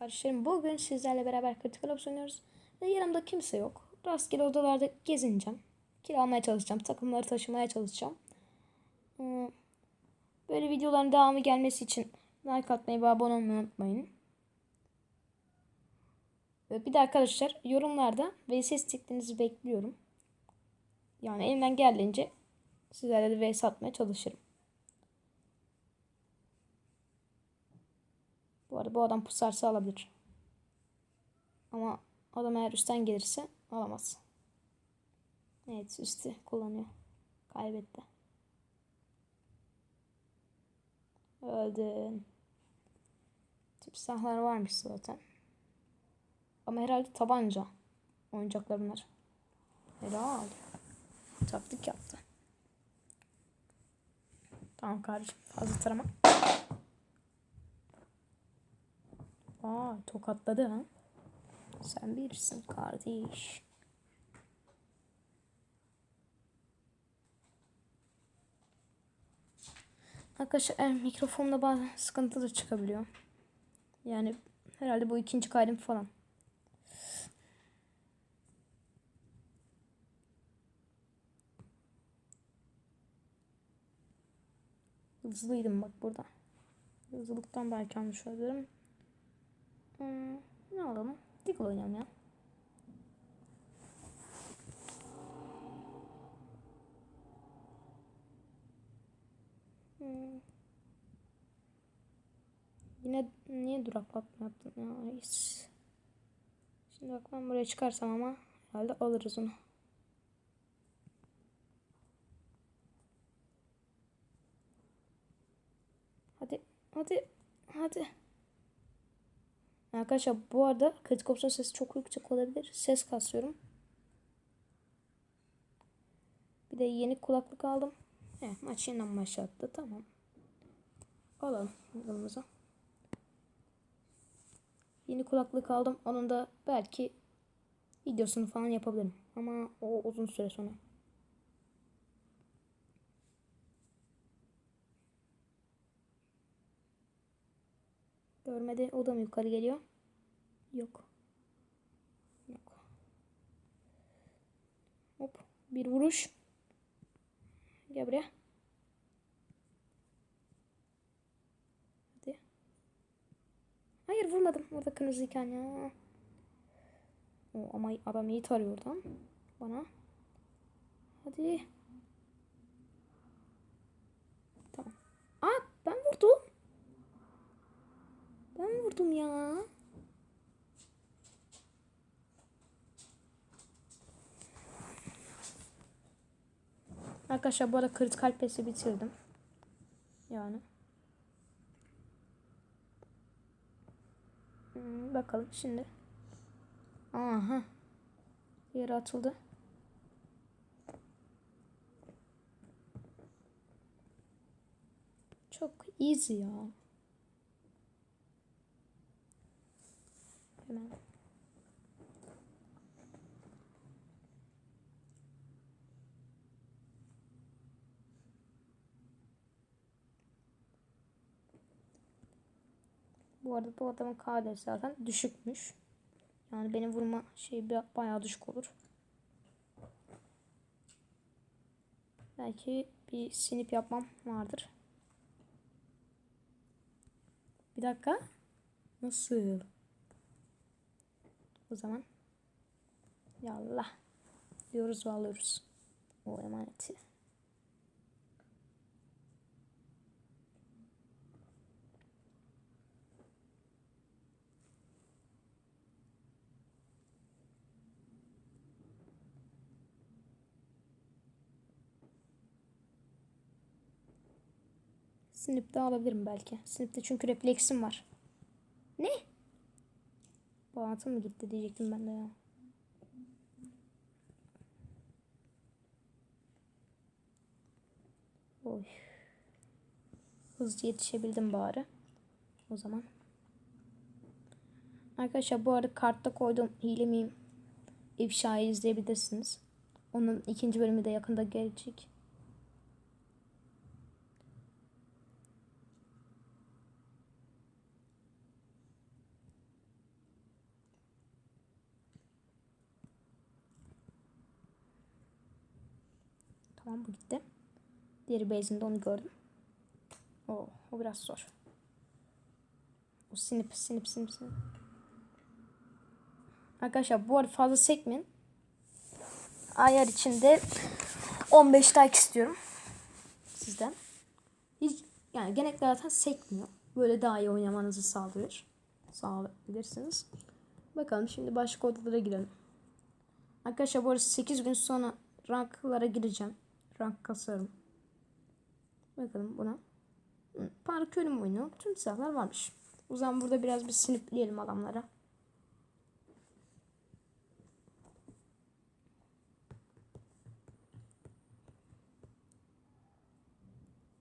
Kardeşlerim bugün sizlerle beraber Critical Ops. Ve yanımda kimse yok. Rastgele odalarda gezineceğim. Kiralamaya çalışacağım. Takımları taşımaya çalışacağım. Ee, Böyle videoların devamı gelmesi için like atmayı ve abone olmayı unutmayın. Ve Bir de arkadaşlar yorumlarda VS isteklerinizi bekliyorum. Yani elimden geldiğince sizlerle de VS atmaya çalışırım. Arada bu adam pusarsa alabilir. Ama adam eğer üstten gelirse alamaz. Evet üstü kullanıyor. Kaybetti. Öldün. Tip silahlar varmış zaten. Ama herhalde tabanca. Oyuncaklar bunlar. Helal. Taktik yaptı. Tamam kardeşim fazla tarama. Aa tokatladı ha. Sen bilirsin kardeş. Arkadaşlar e, mikrofonda bazen sıkıntı da çıkabiliyor. Yani herhalde bu ikinci kaydım falan. Hızlıydım bak burada. Hızlılıktan belki yanlış olabilirim. Hmm, ne alalım? Diggle oynayalım ya. Hmm. Yine niye duraklatma yaptın ya reis? Şimdi bak ben buraya çıkarsam ama herhalde alırız onu. Hadi hadi hadi. Arkadaşlar bu arada kritik opsiyon sesi çok yüksek olabilir. Ses kasıyorum. Bir de yeni kulaklık aldım. Evet maç yeniden başlattı. Tamam. Alalım yanımıza. Yeni kulaklık aldım. Onun da belki videosunu falan yapabilirim. Ama o uzun süre sonra. Görmedi. O da mı yukarı geliyor? Yok. Yok. Hop. Bir vuruş. Gel buraya. Hadi. Hayır vurmadım. Orada kırmızıyken ya. O, ama adam iyi tarıyor oradan. Bana. Hadi. Tamam. Aa ben vurdum. Ben vurdum ya. Arkadaşlar bu arada kritikal pesi bitirdim. Yani. Hmm, bakalım şimdi. Aha. Yere atıldı. Çok easy ya. Hemen. Bu arada bu adamın KD'si zaten düşükmüş. Yani benim vurma şeyi bayağı düşük olur. Belki bir sinip yapmam vardır. Bir dakika. Nasıl? O zaman yallah diyoruz ve alıyoruz o emaneti. Snip'te alabilirim belki. Snip'te çünkü refleksim var. Ne? Bağlantı mı gitti diyecektim ben de ya. Oy. Hızlı yetişebildim bari. O zaman. Arkadaşlar bu arada kartta koyduğum hile miyim? ifşayı izleyebilirsiniz. Onun ikinci bölümü de yakında gelecek. Tamam bu gitti. Diğeri base'inde onu gördüm. Oo, o biraz zor. O sinip sinip sinip sinip. Arkadaşlar bu arada fazla sekmeyin. Ayar içinde 15 like istiyorum. Sizden. Hiç yani genellikle zaten sekmiyor. Böyle daha iyi oynamanızı sağlıyor. Sağlayabilirsiniz. Bakalım şimdi başka odalara girelim. Arkadaşlar bu arada 8 gün sonra ranklara gireceğim. Rank kasarım. Bakalım buna. Hı, Park ölüm oyunu. Tüm silahlar varmış. O zaman burada biraz bir sinipleyelim adamlara.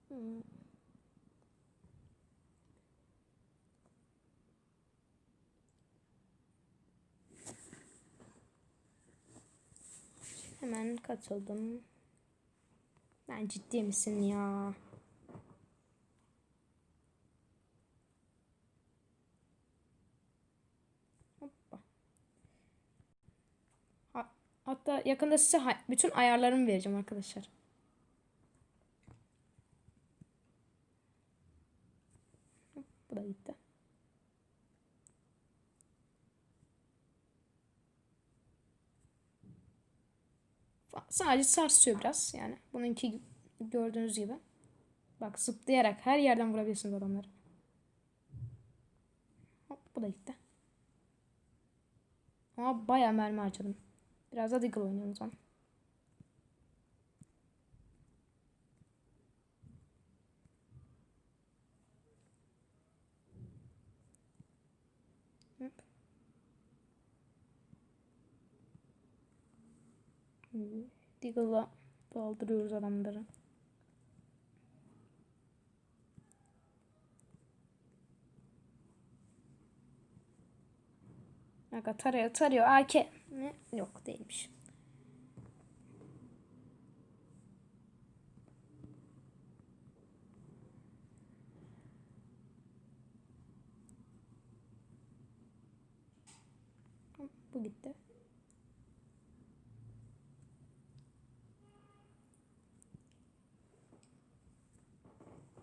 Hmm. Hemen katıldım. Ben ciddi misin ya? Yakında size bütün ayarlarımı vereceğim arkadaşlar. Bu da gitti. Sadece sarsıyor biraz yani. Bununki gördüğünüz gibi. Bak zıplayarak her yerden vurabilirsiniz adamları. Hop bu da gitti. Ama bayağı mermi harcadım. Biraz da Deagle oynayalım o zaman. Hop. Deagle'la daldırıyoruz adamları. Aga tarıyor tarıyor AK. Ne? Yok değilmiş. Bu gitti.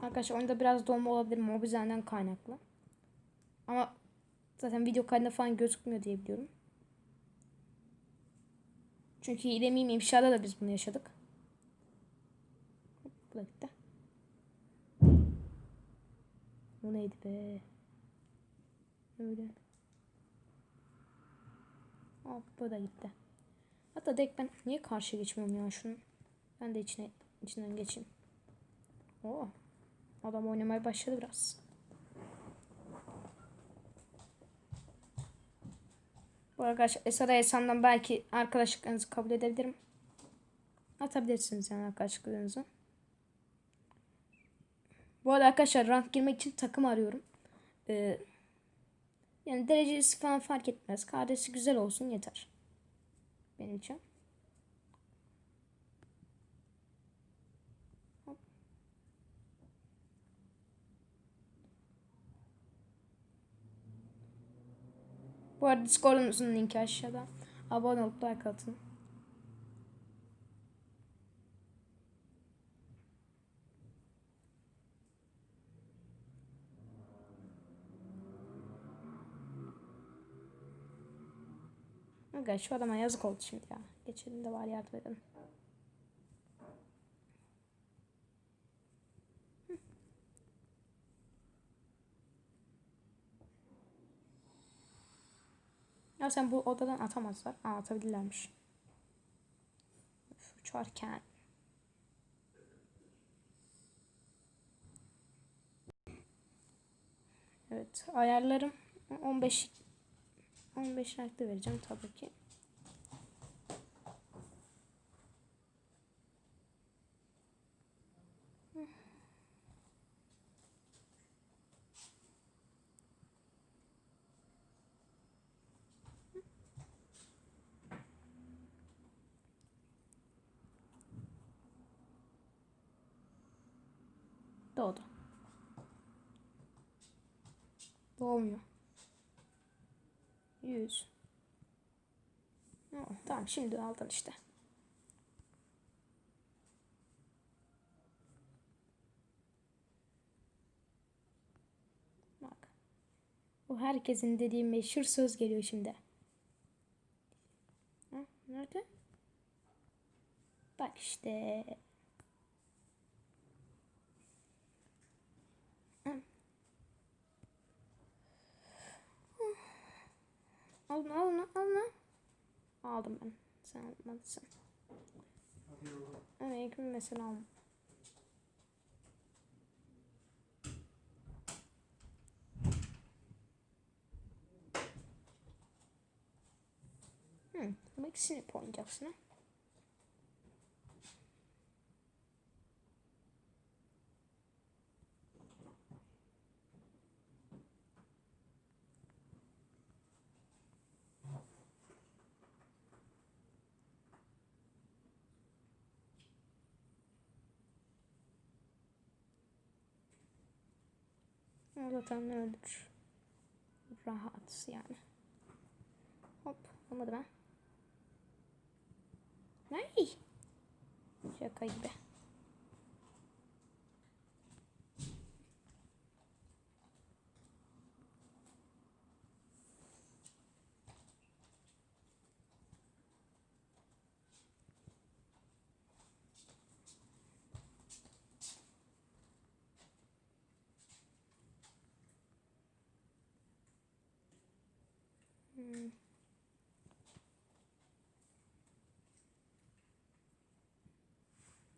Arkadaşlar oyunda biraz donma olabilir Mobizen'den kaynaklı. Ama zaten video kaydında falan gözükmüyor diye biliyorum. Çünkü hile miyim ifşada da biz bunu yaşadık. Bu gitti. Bu neydi be? Öyle. Hop bu da gitti. Hatta dek ben niye karşı geçmiyorum ya şunun? Ben de içine içinden geçeyim. Oo. Adam oynamaya başladı biraz. Bu arkadaş Esra Esan'dan belki arkadaşlıklarınızı kabul edebilirim. Atabilirsiniz yani arkadaşlıklarınızı. Bu arada arkadaşlar rank girmek için takım arıyorum. Ee, yani derecesi falan fark etmez. Kardeşi güzel olsun yeter. Benim için. Bu arada Discord'umuzun linki aşağıda. Abone olup like atın. Aga şu adama yazık oldu şimdi ya. Geçelim de var yardım edelim. Ya sen bu odadan atamazlar. Aa atabilirlermiş. Üf, Uçarken. Evet ayarlarım 15 15 like'da vereceğim tabii ki. Doğdu. Doğmuyor. 100. Tamam şimdi aldın işte. Bak. Bu herkesin dediği meşhur söz geliyor şimdi. Ha, nerede? Bak işte. Al bunu, al bunu, al bunu. Aldım ben. Sen almadın. Aleyküm mesela. Hı, ama ikisini hep oynayacaksın ha. Zaten öldür. Rahat yani. Hop olmadı ben. Nay. Şaka gibi.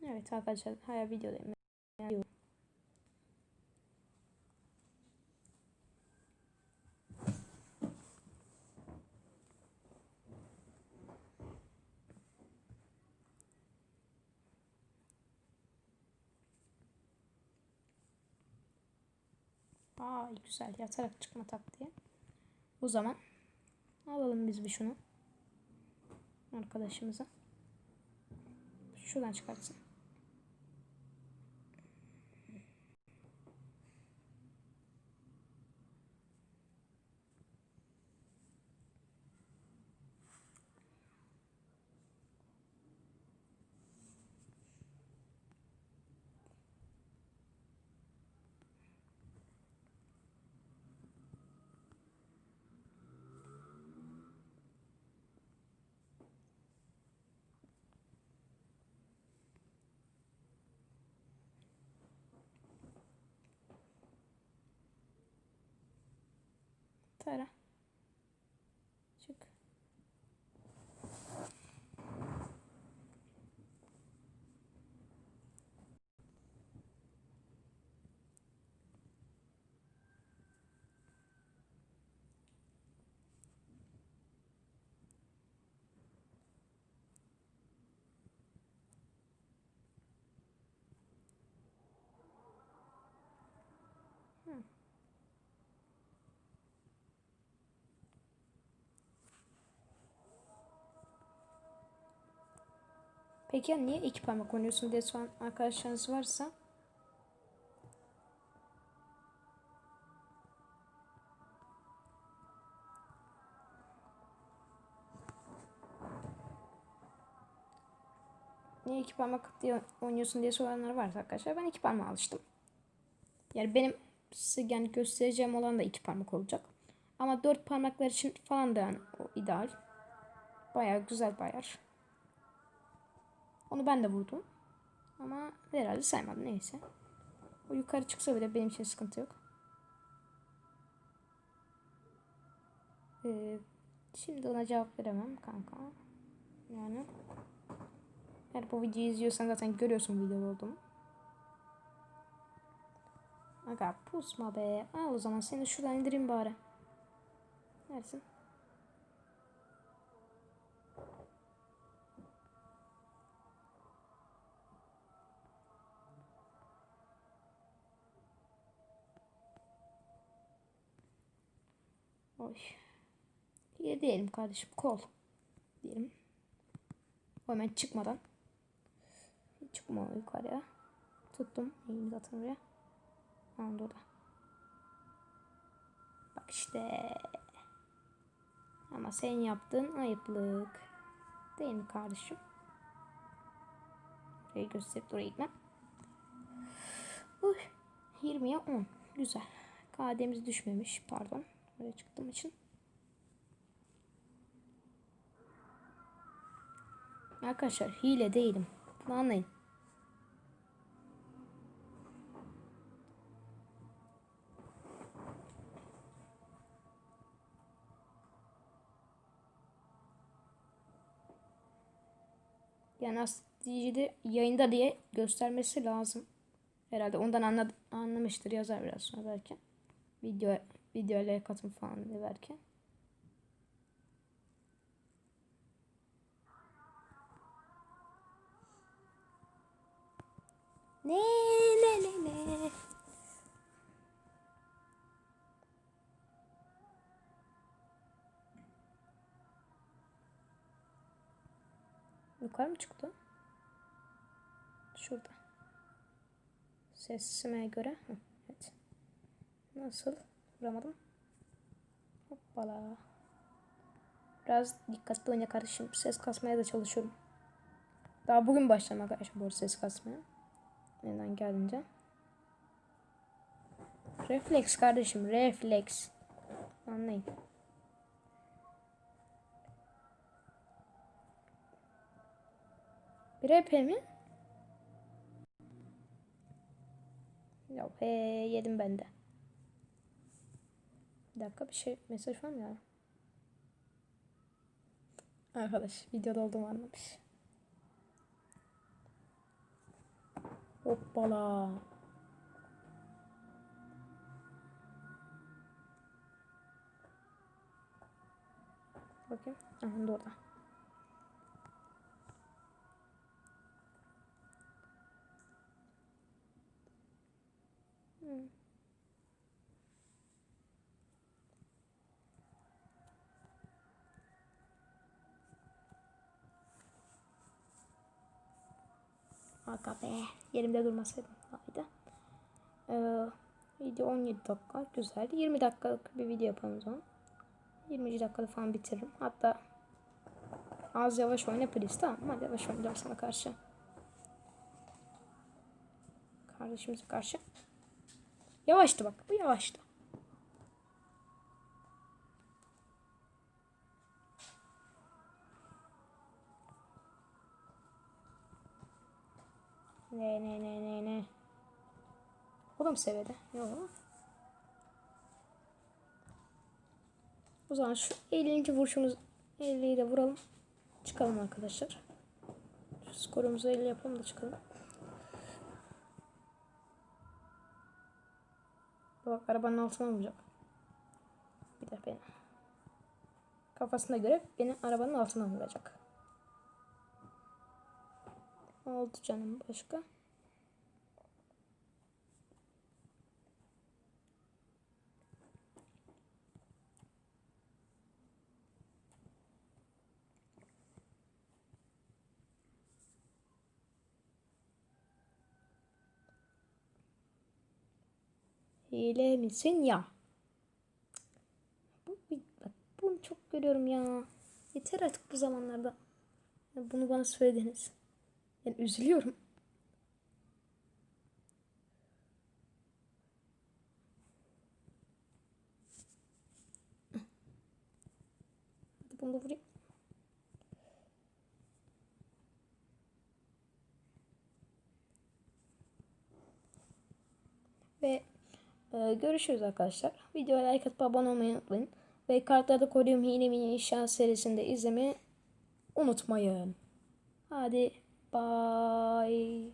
Evet arkadaşlar hala videodayım. Yani- Aa güzel yatarak çıkma taktiği. O zaman alalım biz bir şunu. Arkadaşımıza. Şuradan çıkartsın. så är det. Peki ya niye iki parmak oynuyorsun diye soran arkadaşlarınız varsa Niye iki parmak diye oynuyorsun diye soranlar varsa arkadaşlar ben iki parmağa alıştım. Yani benim size yani göstereceğim olan da iki parmak olacak. Ama dört parmaklar için falan da yani o ideal. Bayağı güzel bayar. Onu ben de vurdum. Ama herhalde saymadım neyse. O yukarı çıksa bile benim için sıkıntı yok. Ee, şimdi ona cevap veremem kanka. Yani eğer bu videoyu izliyorsan zaten görüyorsun videoda olduğumu. Aga pusma be. Al o zaman seni şuradan indireyim bari. Neresin? Oy. İyi diyelim kardeşim. Kol. Diyelim. Hemen çıkmadan. Çıkma yukarıya. Tuttum. İyiyim zaten oraya. Anladı o da. Bak işte. Ama sen yaptığın ayıplık. Değil mi kardeşim? Burayı gösterip oraya gitmem. Uy. 20'ye 10. Güzel. KD'miz düşmemiş. Pardon. Oraya çıktığım için. Arkadaşlar hile değilim. Bunu anlayın. Yani aslında yayında diye göstermesi lazım. Herhalde ondan anladı, anlamıştır yazar biraz sonra belki. Video video ile katım falan diye. Ne ne ne ne. Yukarı mı çıktı? Şurada. Sesime göre. Hı, evet. Nasıl? Vuramadım. Hoppala. Biraz dikkatli oyna kardeşim. Ses kasmaya da çalışıyorum. Daha bugün başladım arkadaşlar bu ses kasmaya. Neden gelince. Refleks kardeşim. Refleks. Anlayın. Bir EP mi? Yok he yedim ben de. Bir dakika bir şey mesaj var mı ya? Arkadaş videoda olduğumu anlamış. Hoppala. Bakayım. Aha da orada. Hmm. Aga be. Yerimde durmasaydım. Haydi. Ee, video 17 dakika. Güzel. 20 dakikalık bir video yapalım o zaman. 20 dakikada falan bitiririm. Hatta az yavaş oyna please tamam? Hadi yavaş oynayacağım sana karşı. Kardeşimize karşı. Yavaştı bak. Bu yavaştı. Ne ne ne ne ne. O da mı seviyede? Yok. O zaman şu 50. vuruşumuz 50'yi de vuralım. Çıkalım arkadaşlar. Şu skorumuzu 50 yapalım da çıkalım. Bak arabanın altına vuracak. Bir de beni. Kafasına göre beni arabanın altına vuracak. Oldu canım başka. Hile misin ya? Bu, bak, bunu çok görüyorum ya. Yeter artık bu zamanlarda. Bunu bana söylediniz. Yani üzülüyorum. Hadi bunu da vurayım. Ve e, görüşürüz arkadaşlar. Videoya like atıp abone olmayı unutmayın. Ve kartlarda koruyorum hile mini inşa serisinde izlemeyi unutmayın. Hadi bye.